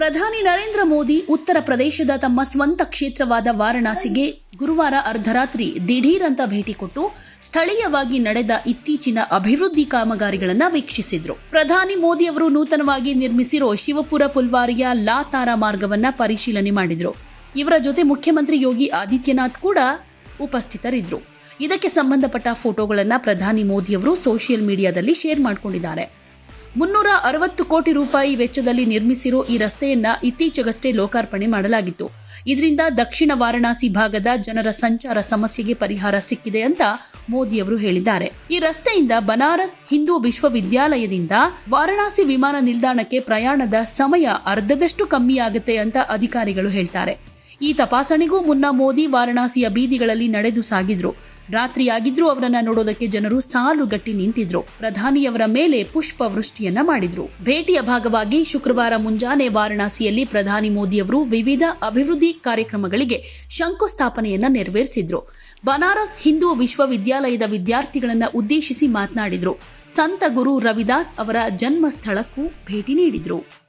ಪ್ರಧಾನಿ ನರೇಂದ್ರ ಮೋದಿ ಉತ್ತರ ಪ್ರದೇಶದ ತಮ್ಮ ಸ್ವಂತ ಕ್ಷೇತ್ರವಾದ ವಾರಣಾಸಿಗೆ ಗುರುವಾರ ಅರ್ಧರಾತ್ರಿ ದಿಢೀರ್ ಅಂತ ಭೇಟಿ ಕೊಟ್ಟು ಸ್ಥಳೀಯವಾಗಿ ನಡೆದ ಇತ್ತೀಚಿನ ಅಭಿವೃದ್ಧಿ ಕಾಮಗಾರಿಗಳನ್ನು ವೀಕ್ಷಿಸಿದ್ರು. ಪ್ರಧಾನಿ ಮೋದಿ ಅವರು ನೂತನವಾಗಿ ನಿರ್ಮಿಸಿರೋ ಶಿವಪುರ ಪುಲ್ವಾರಿಯ ಲಾತಾರ ಮಾರ್ಗವನ್ನ ಪರಿಶೀಲನೆ ಮಾಡಿದ್ರು. ಇವರ ಜೊತೆ ಮುಖ್ಯಮಂತ್ರಿ ಯೋಗಿ ಆದಿತ್ಯನಾಥ್ ಕೂಡ ಉಪಸ್ಥಿತರಿದ್ದರು ಇದಕ್ಕೆ ಸಂಬಂಧಪಟ್ಟ ಫೋಟೋಗಳನ್ನು ಪ್ರಧಾನಿ ಮೋದಿಯವರು ಸೋಷಿಯಲ್ ಮೀಡಿಯಾದಲ್ಲಿ ಶೇರ್ ಮಾಡಿಕೊಂಡಿದ್ದಾರೆ. ಮುನ್ನೂರ ಅರವತ್ತು ಕೋಟಿ ರೂಪಾಯಿ ವೆಚ್ಚದಲ್ಲಿ ನಿರ್ಮಿಸಿರೋ ಈ ರಸ್ತೆಯನ್ನ ಇತ್ತೀಚೆಗಷ್ಟೇ ಲೋಕಾರ್ಪಣೆ ಮಾಡಲಾಗಿತ್ತು. ಇದರಿಂದ ದಕ್ಷಿಣ ವಾರಣಾಸಿ ಭಾಗದ ಜನರ ಸಂಚಾರ ಸಮಸ್ಯೆಗೆ ಪರಿಹಾರ ಸಿಕ್ಕಿದೆ ಅಂತ ಮೋದಿಯವರು ಹೇಳಿದ್ದಾರೆ. ಈ ರಸ್ತೆಯಿಂದ ಬನಾರಸ್ ಹಿಂದೂ ವಿಶ್ವವಿದ್ಯಾಲಯದಿಂದ ವಾರಣಾಸಿ ವಿಮಾನ ನಿಲ್ದಾಣಕ್ಕೆ ಪ್ರಯಾಣದ ಸಮಯ ಅರ್ಧದಷ್ಟು ಕಮ್ಮಿಯಾಗುತ್ತೆ ಅಂತ ಅಧಿಕಾರಿಗಳು ಹೇಳ್ತಾರೆ. ಈ ತಪಾಸಣೆಗೂ ಮುನ್ನ ಮೋದಿ ವಾರಣಾಸಿಯ ಬೀದಿಗಳಲ್ಲಿ ನಡೆದು ಸಾಗಿದ್ರು. ರಾತ್ರಿಯಾಗಿದ್ರೂ ಅವರನ್ನ ನೋಡೋದಕ್ಕೆ ಜನರು ಸಾಲುಗಟ್ಟಿ ನಿಂತಿದ್ರು. ಪ್ರಧಾನಿಯವರ ಮೇಲೆ ಪುಷ್ಪ ವೃಷ್ಟಿಯನ್ನ ಮಾಡಿದ್ರು. ಭೇಟಿಯ ಭಾಗವಾಗಿ ಶುಕ್ರವಾರ ಮುಂಜಾನೆ ವಾರಣಾಸಿಯಲ್ಲಿ ಪ್ರಧಾನಿ ಮೋದಿಯವರು ವಿವಿಧ ಅಭಿವೃದ್ಧಿ ಕಾರ್ಯಕ್ರಮಗಳಿಗೆ ಶಂಕುಸ್ಥಾಪನೆಯನ್ನ ನೆರವೇರಿಸಿದ್ರು. ಬನಾರಸ್ ಹಿಂದೂ ವಿಶ್ವವಿದ್ಯಾಲಯದ ವಿದ್ಯಾರ್ಥಿಗಳನ್ನ ಉದ್ದೇಶಿಸಿ ಮಾತನಾಡಿದ್ರು. ಸಂತ ಗುರು ರವಿದಾಸ್ ಅವರ ಜನ್ಮಸ್ಥಳಕ್ಕೂ ಭೇಟಿ ನೀಡಿದ್ರು.